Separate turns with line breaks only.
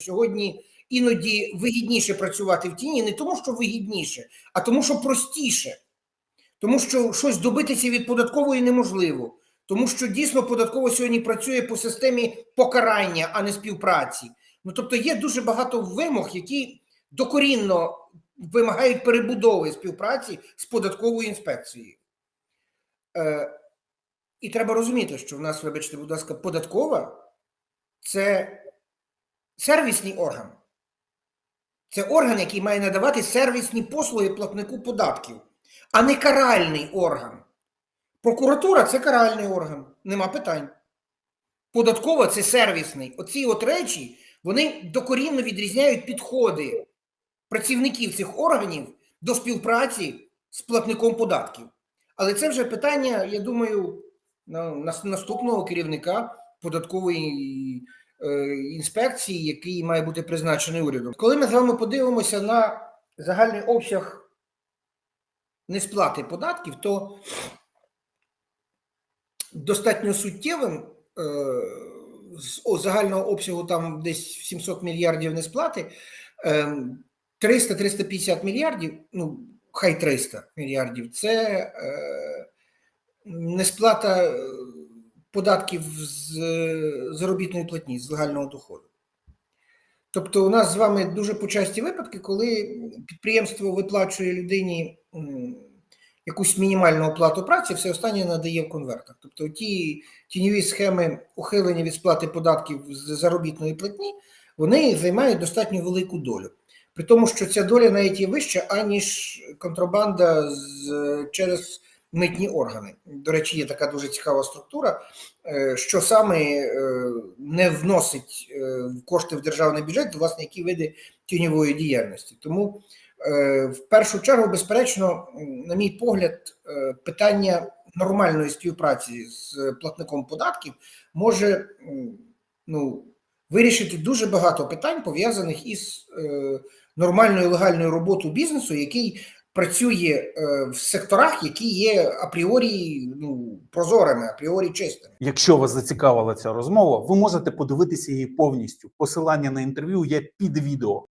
Сьогодні іноді вигідніше працювати в тіні не тому, що вигідніше, а тому, що простіше. Тому що щось добитися від податкової неможливо. Тому що дійсно податково сьогодні працює по системі покарання, а не співпраці. Ну тобто є дуже багато вимог, які докорінно вимагають перебудови співпраці з податковою інспекцією. Е, і треба розуміти, що в нас, вибачте, будь ласка, податкова це сервісний орган. Це орган, який має надавати сервісні послуги платнику податків, а не каральний орган. Прокуратура це каральний орган, нема питань. Податкова це сервісний. Оці от речі вони докорінно відрізняють підходи працівників цих органів до співпраці з платником податків. Але це вже питання, я думаю, наступного керівника податкової інспекції, який має бути призначений урядом. Коли ми з вами подивимося на загальний обсяг несплати податків, то достатньо суттєвим е, з загального обсягу там десь 700 мільярдів несплати, е, 300-350 мільярдів, ну хай 300 мільярдів, це е, несплата е, податків з заробітної платні, з легального доходу. Тобто, у нас з вами дуже почасті випадки, коли підприємство виплачує людині якусь мінімальну оплату праці, все останнє надає в конвертах. Тобто ті тіньові схеми ухилення від сплати податків з заробітної платні, вони займають достатньо велику долю. При тому, що ця доля навіть є вища, аніж контрабанда з, через митні органи. До речі, є така дуже цікава структура, е, що саме е, не вносить е, кошти в державний бюджет, власне, які види тіньової діяльності. Тому в першу чергу, безперечно, на мій погляд, питання нормальної співпраці з платником податків може ну, вирішити дуже багато питань, пов'язаних із нормальною легальною роботою бізнесу, який працює е, в секторах, які є апріорі ну, прозорими, апріорі чистими.
Якщо вас зацікавила ця розмова, ви можете подивитися її повністю. Посилання на інтерв'ю є під відео.